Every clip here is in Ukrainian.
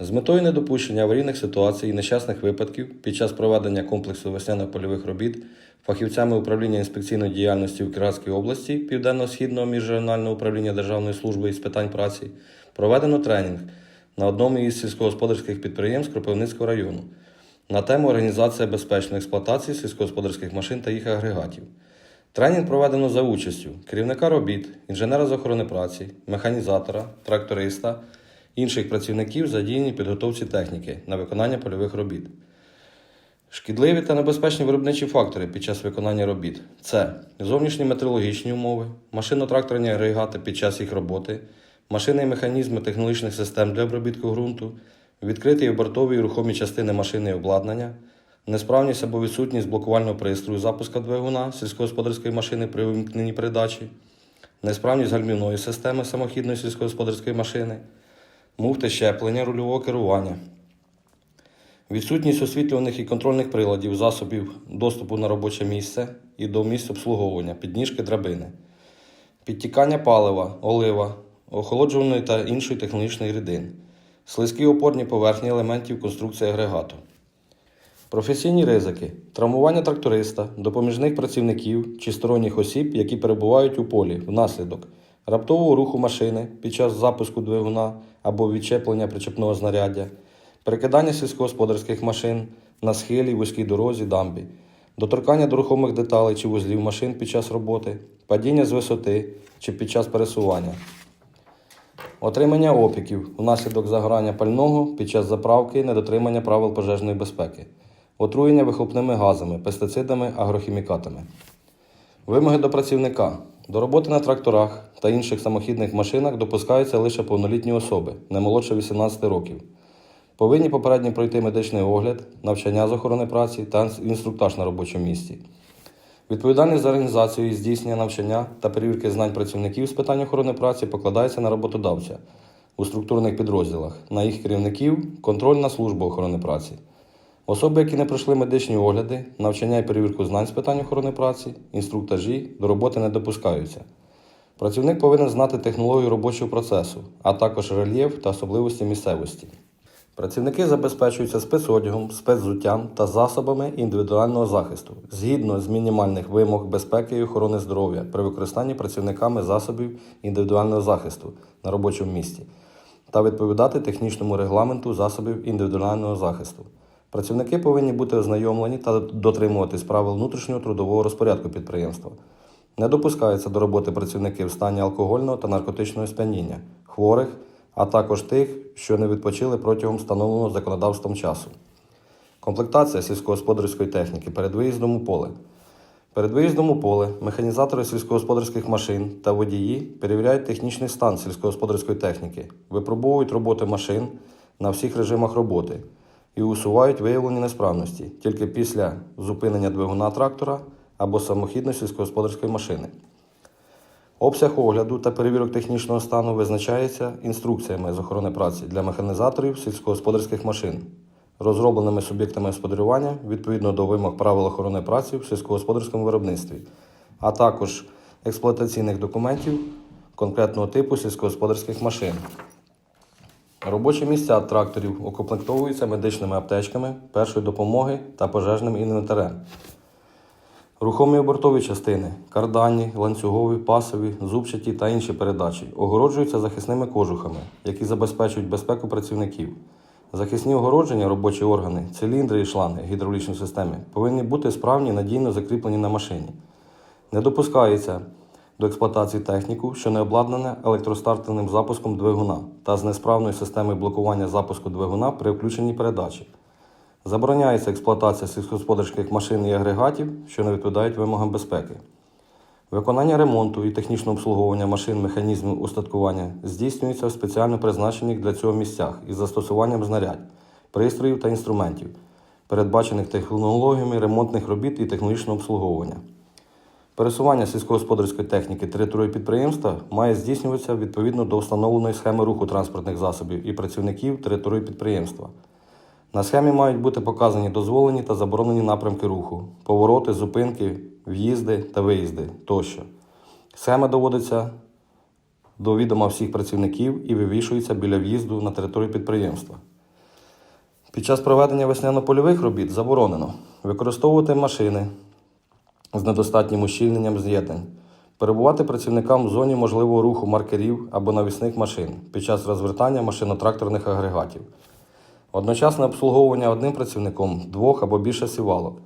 З метою недопущення аварійних ситуацій і нещасних випадків під час проведення комплексу весняно-польових робіт фахівцями управління інспекційної діяльності у Кіровоградській області Південно-Східного міжрегіонального управління Державної служби із питань праці проведено тренінг на одному із сільськогосподарських підприємств Кропивницького району на тему організація безпечної експлуатації сільськогосподарських машин та їх агрегатів. Тренінг проведено за участю керівника робіт, інженера з охорони праці, механізатора, тракториста, інших працівників задіяні підготовці техніки на виконання польових робіт. Шкідливі та небезпечні виробничі фактори під час виконання робіт це зовнішні метеорологічні умови, машино-тракторні агрегати під час їх роботи, машини і механізми технологічних систем для обробітку ґрунту, відкриті і бортові і рухомі частини машини і обладнання, несправність або відсутність блокувального пристрою запуска двигуна сільськогосподарської машини при вимкненні передачі, несправність гальмівної системи самохідної сільськогосподарської машини, муфти щеплення рульового керування, відсутність освітлюваних і контрольних приладів, засобів доступу на робоче місце і до місць обслуговування, підніжки драбини, підтікання палива, олива, охолоджуваної та іншої технологічної рідин, слизькі опорні поверхні елементів конструкції агрегату. Професійні ризики, травмування тракториста, допоміжних працівників чи сторонніх осіб, які перебувають у полі внаслідок раптового руху машини під час запуску двигуна або відчеплення причепного знаряддя, перекидання сільськогосподарських машин на схилі, вузькій дорозі, дамбі, доторкання до рухомих деталей чи вузлів машин під час роботи, падіння з висоти чи під час пересування. Отримання опіків внаслідок загорання пального під час заправки, недотримання правил пожежної безпеки, отруєння вихлопними газами, пестицидами, агрохімікатами. Вимоги до працівника. До роботи на тракторах та інших самохідних машинах допускаються лише повнолітні особи, не молодше 18 років. Повинні попередньо пройти медичний огляд, навчання з охорони праці та інструктаж на робочому місці. Відповідальність за організацію і здійснення навчання та перевірки знань працівників з питань охорони праці покладається на роботодавця у структурних підрозділах, на їх керівників, контрольна служба охорони праці. Особи, які не пройшли медичні огляди, навчання і перевірку знань з питань охорони праці, інструктажі до роботи не допускаються. Працівник повинен знати технологію робочого процесу, а також рельєф та особливості місцевості. Працівники забезпечуються спецодягом, спецзуттям та засобами індивідуального захисту згідно з мінімальних вимог безпеки і охорони здоров'я при використанні працівниками засобів індивідуального захисту на робочому місці та відповідати технічному регламенту засобів індивідуального захисту. Працівники повинні бути ознайомлені та дотримуватись правил внутрішнього трудового розпорядку підприємства. Не допускаються до роботи працівники в стані алкогольного та наркотичного сп'яніння, хворих, а також тих, що не відпочили протягом встановленого законодавством часу. Комплектація сільськогосподарської техніки перед виїздом у поле. Перед виїздом у поле механізатори сільськогосподарських машин та водії перевіряють технічний стан сільськогосподарської техніки, випробовують роботи машин на всіх режимах роботи і усувають виявлені несправності тільки після зупинення двигуна трактора або самохідної сільськогосподарської машини. Обсяг огляду та перевірок технічного стану визначається інструкціями з охорони праці для механізаторів сільськогосподарських машин, розробленими суб'єктами господарювання відповідно до вимог правил охорони праці в сільськогосподарському виробництві, а також експлуатаційних документів конкретного типу сільськогосподарських машин. Робочі місця тракторів укомплектовуються медичними аптечками першої допомоги та пожежним інвентарем. Рухомі обортові частини, карданні, ланцюгові, пасові, зубчаті та інші передачі огороджуються захисними кожухами, які забезпечують безпеку працівників. Захисні огородження, робочі органи, циліндри і шланги гідравлічної системи повинні бути справні надійно закріплені на машині. Не допускається до експлуатації техніку, що не обладнане електростартовим запуском двигуна та з несправною системою блокування запуску двигуна при включенні передачі. Забороняється експлуатація сільськогосподарських машин і агрегатів, що не відповідають вимогам безпеки. Виконання ремонту і технічного обслуговування машин, механізмів устаткування здійснюється в спеціально призначених для цього місцях із застосуванням знарядь, пристроїв та інструментів, передбачених технологіями ремонтних робіт і технологічного обслуговування. Пересування сільськогосподарської техніки територією підприємства має здійснюватися відповідно до встановленої схеми руху транспортних засобів і працівників території підприємства. На схемі мають бути показані дозволені та заборонені напрямки руху, повороти, зупинки, в'їзди та виїзди тощо. Схема доводиться до відома всіх працівників і вивішується біля в'їзду на територію підприємства. Під час проведення весняно-польових робіт заборонено використовувати машини з недостатнім ущільненням з'єднань, перебувати працівникам в зоні можливого руху маркерів або навісних машин під час розвертання машино-тракторних агрегатів, одночасне обслуговування одним працівником двох або більше сівалок,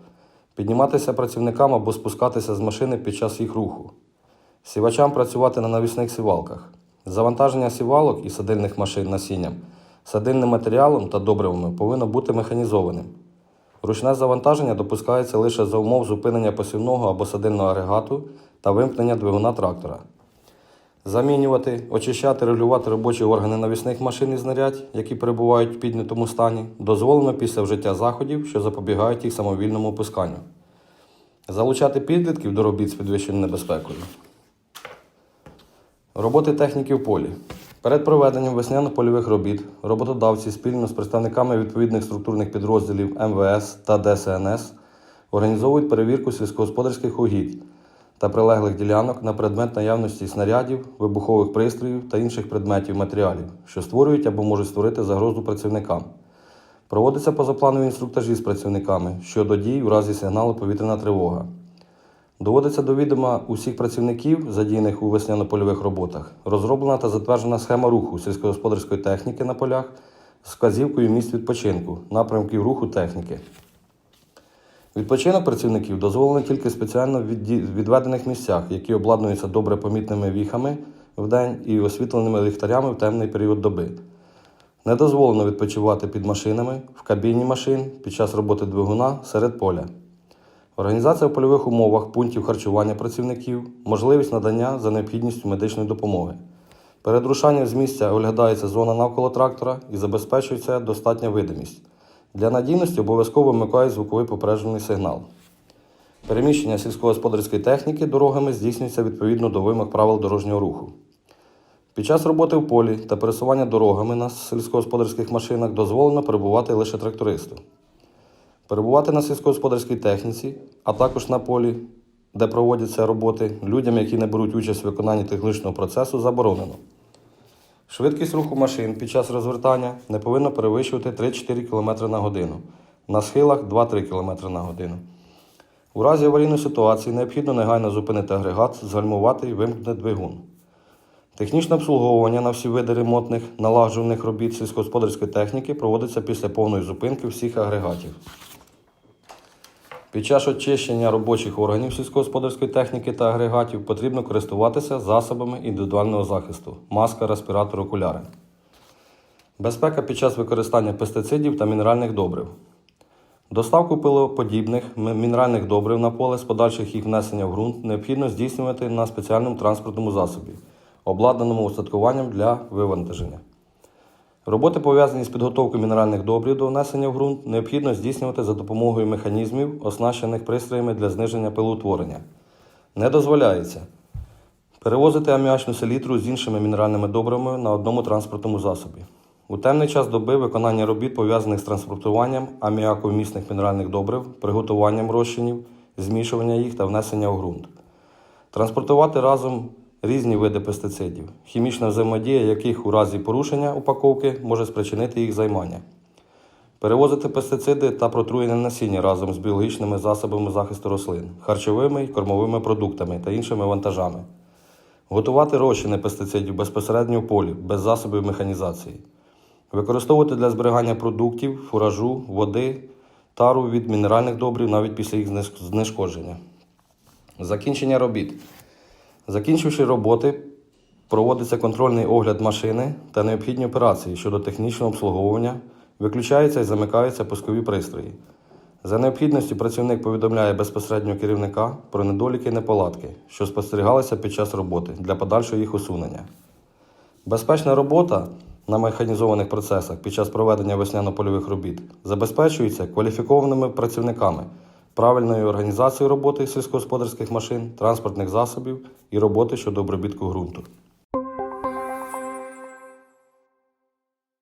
підніматися працівникам або спускатися з машини під час їх руху, сівачам працювати на навісних сівалках, завантаження сівалок і садильних машин насінням, садильним матеріалом та добривами повинно бути механізованим. Ручне завантаження допускається лише за умов зупинення посівного або садильного агрегату та вимкнення двигуна трактора. Замінювати, очищати, регулювати робочі органи навісних машин і знарядь, які перебувають в піднятому стані, дозволено після вжиття заходів, що запобігають їх самовільному опусканню. Залучати підлітків до робіт з підвищеною небезпекою. Роботи техніки в полі. Перед проведенням весняно-польових робіт роботодавці спільно з представниками відповідних структурних підрозділів МВС та ДСНС організовують перевірку сільськогосподарських угідь та прилеглих ділянок на предмет наявності снарядів, вибухових пристроїв та інших предметів матеріалів, що створюють або можуть створити загрозу працівникам. Проводяться позапланові інструктажі з працівниками щодо дій у разі сигналу повітряна тривога. Доводиться до відома усіх працівників, задіяних у весняно-польових роботах, розроблена та затверджена схема руху сільськогосподарської техніки на полях з вказівкою місць відпочинку, напрямків руху техніки. Відпочинок працівників дозволено тільки спеціально відді- відведених місцях, які обладнуються добре помітними віхами вдень і освітленими ліхтарями в темний період доби. Не дозволено відпочивати під машинами, в кабіні машин, під час роботи двигуна серед поля. Організація в польових умовах пунктів харчування працівників, можливість надання за необхідністю медичної допомоги. Перед рушанням з місця оглядається зона навколо трактора і забезпечується достатня видимість. Для надійності обов'язково вмикають звуковий попереджений сигнал. Переміщення сільськогосподарської техніки дорогами здійснюється відповідно до вимог правил дорожнього руху. Під час роботи в полі та пересування дорогами на сільськогосподарських машинах дозволено перебувати лише трактористу. Перебувати на сільськогосподарській техніці, а також на полі, де проводяться роботи, людям, які не беруть участь у виконанні технічного процесу, заборонено. Швидкість руху машин під час розвертання не повинна перевищувати 3-4 км на годину, на схилах 2-3 км на годину. У разі аварійної ситуації необхідно негайно зупинити агрегат, згальмувати і вимкнути двигун. Технічне обслуговування на всі види ремонтних налагоджуваних робіт сільськогосподарської техніки проводиться після повної зупинки всіх агрегатів. Під час очищення робочих органів сільськогосподарської техніки та агрегатів потрібно користуватися засобами індивідуального захисту маска, респіратор, окуляри. Безпека під час використання пестицидів та мінеральних добрив. Доставку пилоподібних мінеральних добрив на поле з подальших їх внесення в ґрунт необхідно здійснювати на спеціальному транспортному засобі, обладнаному устаткуванням для вивантаження. Роботи, пов'язані з підготовкою мінеральних добрив до внесення в ґрунт, необхідно здійснювати за допомогою механізмів, оснащених пристроями для зниження пилоутворення. Не дозволяється перевозити аміачну селітру з іншими мінеральними добривами на одному транспортному засобі. У темний час доби виконання робіт, пов'язаних з транспортуванням аміаковмісних мінеральних добрив, приготуванням розчинів, змішування їх та внесення у ґрунт. Транспортувати разом різні види пестицидів, хімічна взаємодія яких у разі порушення упаковки може спричинити їх займання. Перевозити пестициди та протруєння насіння разом з біологічними засобами захисту рослин, харчовими і кормовими продуктами та іншими вантажами. Готувати розчини пестицидів безпосередньо в полі, без засобів механізації. Використовувати для зберігання продуктів, фуражу, води, тару від мінеральних добрив навіть після їх знешкодження. Закінчення робіт. Закінчивши роботи, проводиться контрольний огляд машини та необхідні операції щодо технічного обслуговування, виключаються і замикаються пускові пристрої. За необхідністю працівник повідомляє безпосередньо керівника про недоліки і неполадки, що спостерігалися під час роботи для подальшого їх усунення. Безпечна робота на механізованих процесах під час проведення весняно-польових робіт забезпечується кваліфікованими працівниками, правильною організацією роботи сільськогосподарських машин, транспортних засобів і роботи щодо обробітку ґрунту.